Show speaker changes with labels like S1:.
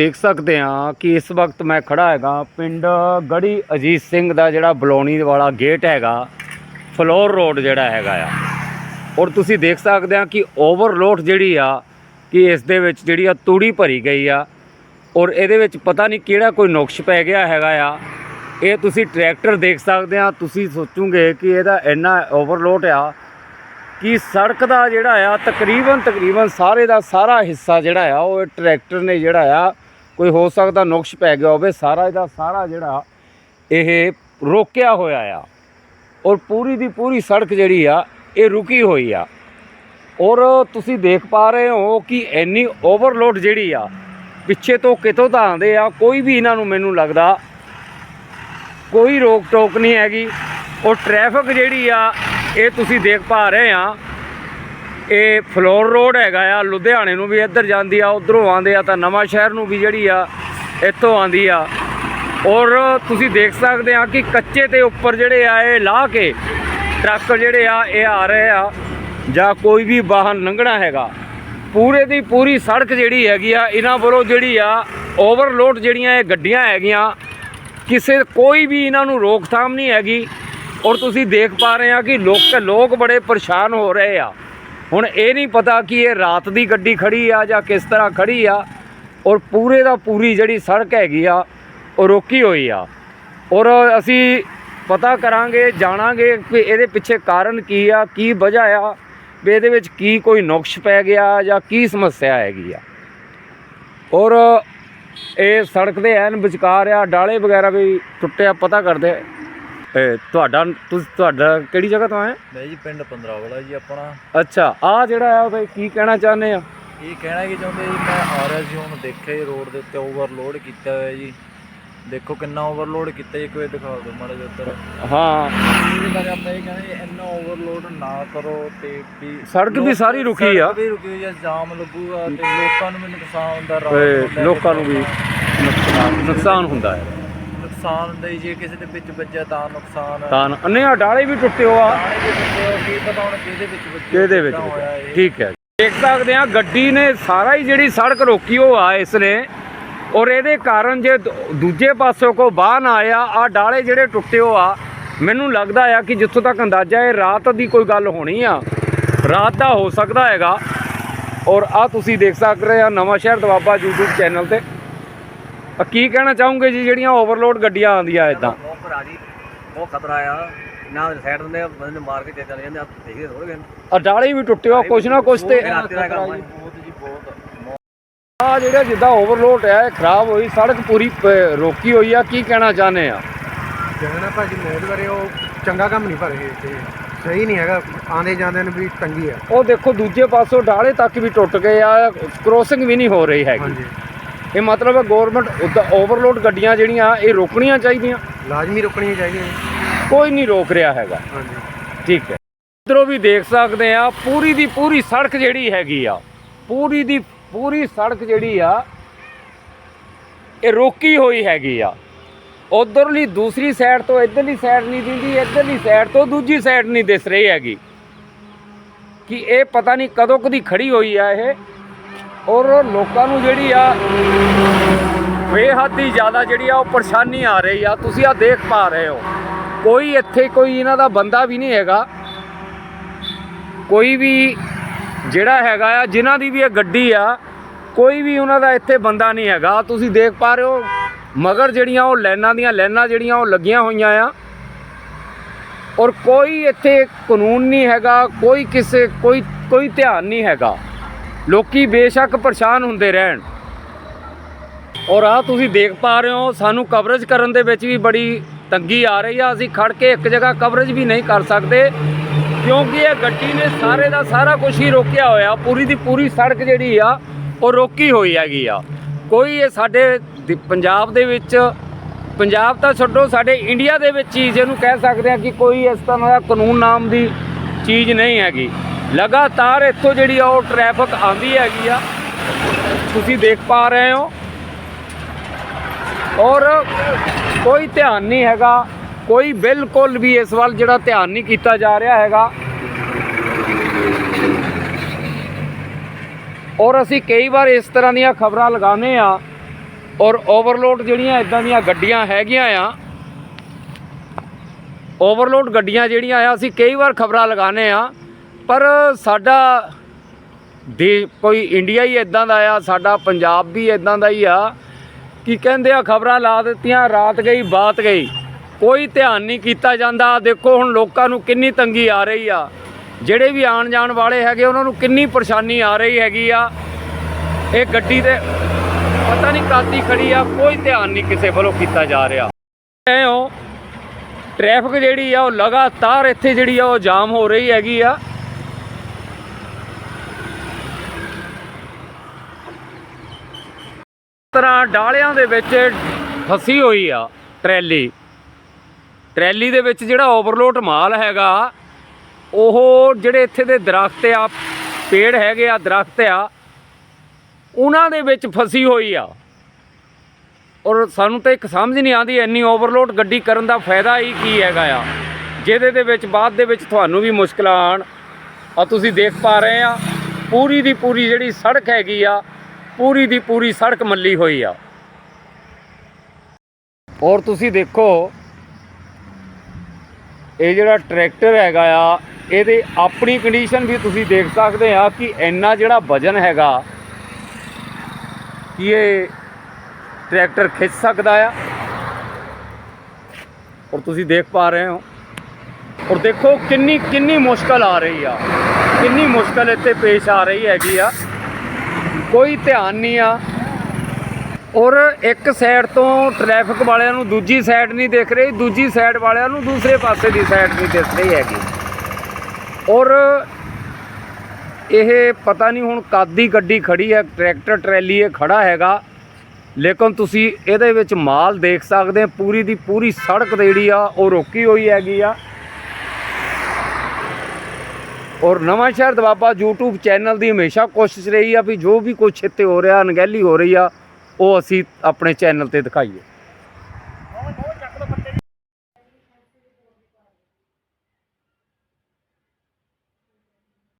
S1: ਦੇਖ ਸਕਦੇ ਹਾਂ ਕਿ ਇਸ ਵਕਤ ਮੈਂ ਖੜਾ ਹੈਗਾ ਪਿੰਡ ਗੜੀ ਅਜੀਤ ਸਿੰਘ ਦਾ ਜਿਹੜਾ ਬਲੌਣੀ ਵਾਲਾ ਗੇਟ ਹੈਗਾ, ਫਲੋਰ ਰੋਡ ਜਿਹੜਾ ਹੈਗਾ ਆ। ਔਰ ਤੁਸੀਂ ਦੇਖ ਸਕਦੇ ਆ ਕਿ ਓਵਰਲੋਡ ਜਿਹੜੀ ਆ, ਕਿ ਇਸ ਦੇ ਵਿੱਚ ਜਿਹੜੀ ਆ ਤੂੜੀ ਭਰੀ ਗਈ ਆ। ਔਰ ਇਹਦੇ ਵਿੱਚ ਪਤਾ ਨਹੀਂ ਕਿਹੜਾ ਕੋਈ ਨੁਕਸ ਪੈ ਗਿਆ ਹੈਗਾ ਆ। ਇਹ ਤੁਸੀਂ ਟਰੈਕਟਰ ਦੇਖ ਸਕਦੇ ਆ ਤੁਸੀਂ ਸੋਚੋਗੇ ਕਿ ਇਹਦਾ ਇੰਨਾ ਓਵਰਲੋਡ ਆ ਕਿ ਸੜਕ ਦਾ ਜਿਹੜਾ ਆ ਤਕਰੀਬਨ ਤਕਰੀਬਨ ਸਾਰੇ ਦਾ ਸਾਰਾ ਹਿੱਸਾ ਜਿਹੜਾ ਆ, ਉਹ ਇਹ ਟਰੈਕਟਰ ਨੇ ਜਿਹੜਾ ਆ ਕੋਈ ਹੋ ਸਕਦਾ ਨੁਕਸ ਪੈ ਗਿਆ ਹੋਵੇ, ਸਾਰਾ ਇਹਦਾ ਸਾਰਾ ਜਿਹੜਾ ਇਹ ਰੋਕਿਆ ਹੋਇਆ ਆ। ਔਰ ਪੂਰੀ ਦੀ ਪੂਰੀ ਸੜਕ ਜਿਹੜੀ ਆ, ਇਹ ਰੁਕੀ ਹੋਈ ਆ। ਔਰ ਤੁਸੀਂ ਦੇਖ ਪਾ ਰਹੇ ਹੋ ਕਿ ਇੰਨੀ ਓਵਰਲੋਡ ਜਿਹੜੀ ਆ, ਪਿੱਛੇ ਤੋਂ ਕਿਤੋਂ ਤਾਂ ਆਉਂਦੇ ਆ, ਕੋਈ ਵੀ ਇਹਨਾਂ ਨੂੰ ਮੈਨੂੰ ਲੱਗਦਾ ਕੋਈ ਰੋਕ ਟੋਕ ਨਹੀਂ ਹੈਗੀ। ਔਰ ਟ੍ਰੈਫਿਕ ਜਿਹੜੀ ਆ, ਇਹ ਤੁਸੀਂ ਦੇਖ ਪਾ ਰਹੇ ਆ ਇਹ ਫਲੋਰ ਰੋਡ ਹੈਗਾ ਆ, ਲੁਧਿਆਣੇ ਨੂੰ ਵੀ ਇੱਧਰ ਜਾਂਦੀ ਆ, ਉਧਰੋਂ ਆਉਂਦੇ ਆ ਤਾਂ ਨਵਾਂ ਸ਼ਹਿਰ ਨੂੰ ਵੀ ਜਿਹੜੀ ਆ, ਇੱਥੋਂ ਆਉਂਦੀ ਆ। ਔਰ ਤੁਸੀਂ ਦੇਖ ਸਕਦੇ ਆ ਕਿ ਕੱਚੇ ਤੇ ਉੱਪਰ ਜਿਹੜੇ ਆ, ਇਹ ਲਾ ਕੇ ਟਰੱਕ ਜਿਹੜੇ ਆ, ਇਹ ਆ ਰਹੇ ਆ, ਜਾਂ ਕੋਈ ਵੀ ਵਾਹਨ ਲੰਘਣਾ ਹੈਗਾ। ਪੂਰੇ ਦੀ ਪੂਰੀ ਸੜਕ ਜਿਹੜੀ ਹੈਗੀ ਆ, ਇਹਨਾਂ ਵੱਲੋਂ ਜਿਹੜੀ ਆ ਓਵਰਲੋਡ ਜਿਹੜੀਆਂ ਇਹ ਗੱਡੀਆਂ ਹੈਗੀਆਂ, ਕਿਸੇ, ਕੋਈ ਵੀ ਇਹਨਾਂ ਨੂੰ ਰੋਕਥਾਮ ਨਹੀਂ ਹੈਗੀ। ਔਰ ਤੁਸੀਂ ਦੇਖ ਪਾ ਰਹੇ ਆ ਕਿ ਲੋਕ ਲੋਕ ਬੜੇ ਪਰੇਸ਼ਾਨ ਹੋ ਰਹੇ ਆ। ਹੁਣ ਇਹ ਨਹੀਂ ਪਤਾ ਕਿ ਇਹ ਰਾਤ ਦੀ ਗੱਡੀ ਖੜੀ ਆ ਜਾਂ ਕਿਸ ਤਰ੍ਹਾਂ ਖੜੀ ਆ, ਔਰ ਪੂਰੇ ਦਾ ਪੂਰੀ ਜਿਹੜੀ ਸੜਕ ਹੈਗੀ ਆ, ਉਹ ਰੋਕੀ ਹੋਈ ਆ। ਔਰ ਅਸੀਂ ਪਤਾ ਕਰਾਂਗੇ, ਜਾਣਾਂਗੇ ਕਿ ਇਹਦੇ ਪਿੱਛੇ ਕਾਰਨ ਕੀ ਆ, ਕੀ ਵਜ੍ਹਾ ਆ, ਵੀ ਇਹਦੇ ਵਿੱਚ ਕੀ ਕੋਈ ਨੁਕਸ ਪੈ ਗਿਆ ਜਾਂ ਕੀ ਸਮੱਸਿਆ ਹੈਗੀ ਆ। ਔਰ ਇਹ ਸੜਕ ਦੇ ਐਨ ਵਿਚਕਾਰ ਆ, ਡਾਲੇ ਵਗੈਰਾ ਵੀ ਟੁੱਟਿਆ ਪਤਾ ਕਰਦੇ ਇਹ ਤੁਹਾਡਾ ਤੁਸੀਂ ਤੁਹਾਡਾ ਕਿਹੜੀ ਜਗ੍ਹਾ ਤੋਂ ਆਏ?
S2: ਮੈਂ ਜੀ ਪਿੰਡ 15 ਵਾਲਾ ਜੀ ਆਪਣਾ।
S1: ਅੱਛਾ ਆ ਜਿਹੜਾ ਆ ਬਈ ਕੀ ਕਹਿਣਾ ਚਾਹੁੰਦੇ ਆ?
S2: ਇਹ ਕਹਿਣਾ ਕੀ ਚਾਹੁੰਦੇ ਜੀ ਮੈਂ ਆ ਰਿਹਾ ਸੀ ਹੁਣ ਦੇਖਿਆ ਜੀ ਰੋਡ ਦੇ ਉੱਤੇ ਓਵਰਲੋਡ ਕੀਤਾ ਹੋਇਆ ਜੀ। ਦੇਖੋ ਕਿੰਨਾ ਓਵਰਲੋਡ ਕੀਤਾ ਜੀ ਇੱਕ ਵਾਰ ਦਿਖਾ ਦਿਓ ਮਾੜਾ ਜਿਹਾ ਉੱਧਰ।
S1: ਹਾਂ।
S2: ਇਹਦੇ ਬਾਰੇ ਆਪਾਂ ਇਹ ਕਹਿੰਦੇ ਇੰਨਾ ਓਵਰਲੋਡ ਨਾ ਕਰੋ ਤੇ ਵੀ
S1: ਸੜਕ ਵੀ ਸਾਰੀ ਰੁਕੀ ਆ।
S2: ਸੜਕ ਵੀ ਰੁਕੀ ਹੋਈ ਆ ਜਾਮ ਲੱਗੂਗਾ ਤੇ ਲੋਕਾਂ ਨੂੰ ਵੀ ਨੁਕਸਾਨ
S1: ਤੇ
S2: ਲੈ ਕੇ
S1: ਲੋਕਾਂ ਨੂੰ ਵੀ ਨੁਕਸਾਨ ਹੁੰਦਾ ਹੈ।
S2: ਨੁਕਸਾਨ ਹੁੰਦਾ ਜੀ ਕਿਸੇ ਦੇ ਵਿੱਚ ਵੱਜਿਆ ਤਾਂ ਨੁਕਸਾਨ
S1: ਤਾਂ ਅੰਨੇ ਆ ਡਾਲੇ ਵੀ ਟੁੱਟੇ ਹੋ ਆ।
S2: ਆਣੇ ਦੇ ਵਿੱਚ ਕੀ ਪਤਾ ਹੁਣ ਕਿਹਦੇ ਵਿੱਚ ਵੱਜਿਆ
S1: ਕਿਹਦੇ ਵਿੱਚ
S2: ਕਿੱਦਾਂ ਹੋਇਆ ਇਹ।
S1: ਠੀਕ ਹੈ। ਦੇਖ ਸਕਦੇ ਆ ਗੱਡੀ ਨੇ ਸਾਰਾ ਹੀ ਜਿਹੜੀ ਸੜਕ ਰੋਕੀ ਹੋ ਆ ਇਸ ਨੇ। ਔਰ ਇਹਦੇ ਕਾਰਨ ਜੇ ਦੂ- ਦੂਜੇ ਪਾਸੋਂ ਕੋ ਬਾਹਨ ਆਇਆ ਆ ਡਾਲੇ ਜਿਹੜੇ ਟੁੱਟੇ ਹੋ ਆ ਮੈਨੂੰ ਲੱਗਦਾ ਆ ਕਿ ਜਿੱਥੋਂ ਤੱਕ ਅੰਦਾਜ਼ਾ ਹੈ ਰਾਤ ਦੀ ਕੋਈ ਗੱਲ ਹੋਣੀ ਆ। ਰਾਤ ਦਾ ਹੋ ਸਕਦਾ ਹੈਗਾ। ਔਰ ਆ ਤੁਸੀਂ ਦੇਖ ਸਕਦੇ ਆ ਨਵਾਂ ਸ਼ਹਿਰ ਦਵਾਬਾ YouTube ਚੈਨਲ ਤੇ। ਆ ਕੀ ਕਹਿਣਾ ਚਾਹੋਗੇ ਜੀ ਜਿਹੜੀਆਂ ਓਵਰਲੋਡ ਗੱਡੀਆਂ ਆਉਂਦੀਆਂ ਇਦਾਂ
S3: ਬਹੁਤ ਭਰਾ ਜੀ ਬਹੁਤ ਖਤਰਾ ਆ। ਨਾ ਸਾਈਡ ਦਿੰਦੇ ਆ, ਬੰਦੇ ਨੂੰ ਮਾਰ ਕੇ ਤੇ ਚਲੇ ਜਾਂਦੇ ਆ ਦੇਖਦੇ ਥੋੜੇ ਗਏ
S1: ਆ ਡਾਲੇ ਵੀ ਟੁੱਟੇ ਹੋ ਕੁਛ ਨਾ ਕੁਛ ਤੇ
S3: ਰਾਤੀ ਦਾ ਕੰਮ ਆ।
S2: ਬਹੁਤ ਜੀ ਬਹੁਤ
S1: ਆ ਜਿਹੜਾ ਜਿੱਦਾਂ ਓਵਰਲੋਡ ਹੈ ਇਹ ਖਰਾਬ ਹੋਈ ਸੜਕ ਪੂਰੀ ਰੋਕੀ ਹੋਈ ਆ ਕੀ ਕਹਿਣਾ ਚਾਹੁੰਦੇ ਆ?
S4: ਕਹਿਣਾ ਭਾਜੀ ਮੋਦ ਬਾਰੇ ਉਹ ਚੰਗਾ ਕੰਮ ਨਹੀਂ ਭਰੇ ਤੇ ਸਹੀ ਨਹੀਂ ਹੈਗਾ ਆਂਦੇ ਜਾਂਦੇ ਨੂੰ ਵੀ ਤੰਗੀ ਆ।
S1: ਉਹ ਦੇਖੋ ਦੂਜੇ ਪਾਸੋਂ ਡਾਲੇ ਤੱਕ ਵੀ ਟੁੱਟ ਗਏ ਆ ਕ੍ਰੋਸਿੰਗ ਵੀ ਨਹੀਂ ਹੋ ਰਹੀ ਹੈਗੀ।
S4: ਹਾਂਜੀ।
S1: ਇਹ ਮਤਲਬ ਹੈ ਗਵਰਨਮੈਂਟ ਓਵਰਲੋਡ ਗੱਡੀਆਂ ਜਿਹੜੀਆਂ ਇਹ ਰੋਕਣੀਆਂ ਚਾਹੀਦੀਆਂ।
S4: ਲਾਜ਼ਮੀ ਰੁਕਣੀਆਂ ਚਾਹੀਦੀਆਂ
S1: ਕੋਈ ਨਹੀਂ ਰੋਕ ਰਿਹਾ ਹੈਗਾ।
S4: ਹਾਂਜੀ।
S1: ਠੀਕ ਹੈ। ਇਧਰੋਂ ਵੀ ਦੇਖ ਸਕਦੇ ਆ ਪੂਰੀ ਦੀ ਪੂਰੀ ਸੜਕ ਜਿਹੜੀ ਹੈਗੀ ਆ ਪੂਰੀ ਦੀ ਪੂਰੀ ਸੜਕ ਜਿਹੜੀ ਆ ਇਹ ਰੋਕੀ ਹੋਈ ਹੈਗੀ ਆ। ਉਧਰਲੀ ਦੂਸਰੀ ਸਾਈਡ ਤੋਂ ਇਧਰਲੀ ਸਾਈਡ ਨਹੀਂ ਦਿੰਦੀ ਇਧਰਲੀ ਸਾਈਡ ਤੋਂ ਦੂਜੀ ਸਾਈਡ ਨਹੀਂ ਦਿਸ ਰਹੀ ਹੈਗੀ। ਕਿ ਇਹ ਪਤਾ ਨਹੀਂ ਕਦੋਂ ਕਦੀ ਖੜੀ ਹੋਈ ਆ ਇਹ। ਔਰ ਲੋਕਾਂ ਨੂੰ ਜਿਹੜੀ ਆ ਬੇਹੱਦ ਹੀ ਜ਼ਿਆਦਾ ਜਿਹੜੀ ਆ ਉਹ ਪਰੇਸ਼ਾਨੀ ਆ ਰਹੀ ਆ। ਤੁਸੀਂ ਆ ਦੇਖ ਪਾ ਰਹੇ ਹੋ। ਕੋਈ ਇੱਥੇ ਕੋਈ ਇਹਨਾਂ ਦਾ ਬੰਦਾ ਵੀ ਨਹੀਂ ਹੈਗਾ। ਕੋਈ ਵੀ ਜਿਹੜਾ ਹੈਗਾ ਆ, ਜਿਨ੍ਹਾਂ ਦੀ ਵੀ ਇਹ ਗੱਡੀ ਆ, ਕੋਈ ਵੀ ਉਹਨਾਂ ਦਾ ਇੱਥੇ ਬੰਦਾ ਨਹੀਂ ਹੈਗਾ। ਤੁਸੀਂ ਦੇਖ ਪਾ ਰਹੇ ਹੋ, ਮਗਰ ਜਿਹੜੀਆਂ ਉਹ ਲਾਈਨਾਂ ਦੀਆਂ ਲਾਈਨਾਂ ਜਿਹੜੀਆਂ ਉਹ ਲੱਗੀਆਂ ਹੋਈਆਂ ਆ। ਔਰ ਕੋਈ ਇੱਥੇ ਕਾਨੂੰਨ ਨਹੀਂ ਹੈਗਾ, ਕੋਈ ਕਿਸੇ, ਕੋਈ ਕੋਈ ਧਿਆਨ ਨਹੀਂ ਹੈਗਾ। ਲੋਕੀ ਬੇਸ਼ੱਕ ਪਰੇਸ਼ਾਨ ਹੁੰਦੇ ਰਹਿਣ। ਔਰ ਆ ਤੁਸੀਂ ਦੇਖ ਪਾ ਰਹੇ ਹੋ, ਸਾਨੂੰ ਕਵਰੇਜ ਕਰਨ ਦੇ ਵਿੱਚ ਵੀ ਬੜੀ ਤੰਗੀ ਆ ਰਹੀ ਆ। ਅਸੀਂ ਖੜ ਕੇ ਇੱਕ ਜਗ੍ਹਾ ਕਵਰੇਜ ਵੀ ਨਹੀਂ ਕਰ ਸਕਦੇ, ਕਿਉਂਕਿ ਇਹ ਗੱਡੀ ਨੇ ਸਾਰੇ ਦਾ ਸਾਰਾ ਕੁਝ ਹੀ ਰੋਕਿਆ ਹੋਇਆ। ਪੂਰੀ ਦੀ ਪੂਰੀ ਸੜਕ ਜਿਹੜੀ ਆ, ਉਹ ਰੋਕੀ ਹੋਈ ਹੈਗੀ ਆ। ਕੋਈ ਇਹ ਸਾਡੇ ਪੰਜਾਬ ਦੇ ਵਿੱਚ, ਪੰਜਾਬ ਤਾਂ ਛੱਡੋ, ਸਾਡੇ ਇੰਡੀਆ ਦੇ ਵਿੱਚ ਹੀ, ਜਿਹਨੂੰ ਕਹਿ ਸਕਦੇ ਆ ਕਿ ਕੋਈ ਇਸ ਤਰ੍ਹਾਂ ਦਾ ਕਾਨੂੰਨ ਨਾਮ ਦੀ ਚੀਜ਼ ਨਹੀਂ ਹੈਗੀ। ਲਗਾਤਾਰ ਇੱਥੋਂ ਜਿਹੜੀ ਆ ਉਹ ਟ੍ਰੈਫਿਕ ਆਂਦੀ ਹੈਗੀ ਆ। ਤੁਸੀਂ ਦੇਖ ਪਾ ਰਹੇ ਹੋ। ਔਰ ਕੋਈ ਧਿਆਨ ਨਹੀਂ ਹੈਗਾ। ਕੋਈ ਬਿਲਕੁਲ ਵੀ ਇਸ ਵੱਲ ਜਿਹੜਾ ਧਿਆਨ ਨਹੀਂ ਕੀਤਾ ਜਾ ਰਿਹਾ ਹੈਗਾ। ਔਰ ਅਸੀਂ ਕਈ ਵਾਰ ਇਸ ਤਰ੍ਹਾਂ ਦੀਆਂ ਖਬਰਾਂ ਲਗਾਉਂਦੇ ਆ ਔਰ ਓਵਰਲੋਡ ਜਿਹੜੀਆਂ ਇਦਾਂ ਦੀਆਂ ਗੱਡੀਆਂ ਹੈਗੀਆਂ ਆ। ਓਵਰਲੋਡ ਗੱਡੀਆਂ ਜਿਹੜੀਆਂ ਆ, ਅਸੀਂ ਕਈ ਵਾਰ ਖਬਰਾਂ ਲਗਾਉਂਦੇ ਆ ਪਰ ਸਾਡਾ ਦੇ ਕੋਈ ਇੰਡੀਆ ਹੀ ਇਦਾਂ ਦਾ ਆ, ਸਾਡਾ ਪੰਜਾਬ ਵੀ ਇਦਾਂ ਦਾ ਹੀ ਆ ਕਿ ਕਹਿੰਦੇ ਆ ਖਬਰਾਂ ਲਾ ਦਿੱਤੀਆਂ, ਰਾਤ ਗਈ, ਬਾਤ ਗਈ। ਕੋਈ ਧਿਆਨ ਨਹੀਂ ਕੀਤਾ ਜਾਂਦਾ। ਦੇਖੋ ਹੁਣ ਲੋਕਾਂ ਨੂੰ ਕਿੰਨੀ ਤੰਗੀ ਆ ਰਹੀ ਆ। ਜਿਹੜੇ ਵੀ ਆਣ ਜਾਣ ਵਾਲੇ ਹੈਗੇ, ਉਹਨਾਂ ਨੂੰ ਕਿੰਨੀ ਪਰੇਸ਼ਾਨੀ ਆ ਰਹੀ ਹੈਗੀ ਆ। ਇਹ ਗੱਡੀ ਤੇ ਪਤਾ ਨਹੀਂ ਕਾਦੀ ਖੜੀ ਆ, ਕੋਈ ਧਿਆਨ ਨਹੀਂ ਕਿਸੇ ਵੱਲੋਂ ਕੀਤਾ ਜਾ ਰਿਹਾ। ਐ ਹੋ ਟ੍ਰੈਫਿਕ ਜਿਹੜੀ ਆ, ਉਹ ਲਗਾਤਾਰ ਇੱਥੇ ਜਿਹੜੀ ਆ, ਉਹ ਜਾਮ ਹੋ ਰਹੀ ਹੈਗੀ ਆ। ਤਰ੍ਹਾਂ ਡਾਲਿਆਂ ਦੇ ਵਿੱਚ ਫਸੀ ਹੋਈ ਆ ਟਰੈਲੀ। ਟਰੈਲੀ ਦੇ ਵਿੱਚ ਜਿਹੜਾ ਓਵਰਲੋਡ ਮਾਲ ਹੈਗਾ, ਉਹ ਜਿਹੜੇ ਇੱਥੇ ਦੇ ਦਰਖਤ ਆ, ਪੇੜ ਹੈਗੇ ਆ, ਦਰਖਤ ਆ, ਉਹਨਾਂ ਦੇ ਵਿੱਚ ਫਸੀ ਹੋਈ ਆ। ਔਰ ਸਾਨੂੰ ਤਾਂ ਇੱਕ ਸਮਝ ਨਹੀਂ ਆਉਂਦੀ ਇੰਨੀ ਓਵਰਲੋਡ ਗੱਡੀ ਕਰਨ ਦਾ ਫਾਇਦਾ ਹੀ ਕੀ ਹੈਗਾ ਆ। ਜਿਹਦੇ ਦੇ ਵਿੱਚ, ਬਾਅਦ ਦੇ ਵਿੱਚ ਤੁਹਾਨੂੰ ਵੀ ਮੁਸ਼ਕਲਾਂ ਆਣ ਆ ਤੁਸੀਂ ਦੇਖ ਪਾ ਰਹੇ ਆ, ਪੂਰੀ ਦੀ ਪੂਰੀ ਜਿਹੜੀ ਸੜਕ ਹੈਗੀ ਆ ਪੂਰੀ ਦੀ ਪੂਰੀ ਸੜਕ ਮੱਲੀ ਹੋਈ ਆ। ਔਰ ਤੁਸੀਂ ਦੇਖੋ, ਇਹ ਜਿਹੜਾ ਟਰੈਕਟਰ ਹੈਗਾ ਆ, ਇਹਦੇ ਆਪਣੀ ਕੰਡੀਸ਼ਨ ਵੀ ਤੁਸੀਂ ਦੇਖ ਸਕਦੇ ਆ ਕਿ ਇੰਨਾ ਜਿਹੜਾ ਵਜਨ ਹੈਗਾ, ਕਿ ਇਹ ਟਰੈਕਟਰ ਖਿੱਚ ਸਕਦਾ ਆ। ਔਰ ਤੁਸੀਂ ਦੇਖ ਪਾ ਰਹੇ ਹੋ। ਔਰ ਦੇਖੋ ਕਿੰਨੀ ਕਿੰਨੀ ਮੁਸ਼ਕਲ ਆ ਰਹੀ ਆ। ਕਿੰਨੀ ਮੁਸ਼ਕਲ ਇੱਥੇ ਪੇਸ਼ ਆ ਰਹੀ ਹੈਗੀ ਆ। ਕੋਈ ਧਿਆਨ ਨਹੀਂ ਆ। ਔਰ ਇੱਕ ਸਾਈਡ ਤੋਂ ਟ੍ਰੈਫਿਕ ਵਾਲਿਆਂ ਨੂੰ ਦੂਜੀ ਸਾਈਡ ਨਹੀਂ ਦੇਖ ਰਹੀ, ਦੂਜੀ ਸਾਈਡ ਵਾਲਿਆਂ ਨੂੰ ਦੂਸਰੇ ਪਾਸੇ ਦੀ ਸਾਈਡ ਨਹੀਂ ਦਿਖ ਰਹੀ ਹੈਗੀ। ਔਰ ਇਹ ਪਤਾ ਨਹੀਂ ਹੁਣ ਕਾਦੀ ਗੱਡੀ ਖੜੀ ਹੈ ਟਰੈਕਟਰ ਟਰੈਲੀ ਇਹ ਖੜਾ ਹੈਗਾ। ਲੇਕਿਨ ਤੁਸੀਂ ਇਹਦੇ ਵਿੱਚ ਮਾਲ ਦੇਖ ਸਕਦੇ ਪੂਰੀ ਦੀ ਪੂਰੀ ਸੜਕ ਜਿਹੜੀ ਆ, ਉਹ ਰੋਕੀ ਹੋਈ ਹੈਗੀ ਆ। ਔਰ ਨਵਾਂ ਸ਼ਹਿਰ ਦਵਾਬਾ YouTube ਚੈਨਲ ਦੀ ਹਮੇਸ਼ਾ ਕੋਸ਼ਿਸ਼ ਰਹੀ ਆ ਵੀ ਜੋ ਵੀ ਕੁਛ ਇੱਥੇ ਹੋ ਰਿਹਾ, ਅਣਗਹਿਲੀ ਹੋ ਰਹੀ ਆ, ਉਹ ਅਸੀਂ ਆਪਣੇ ਚੈਨਲ ਤੇ ਦਿਖਾਈਏ।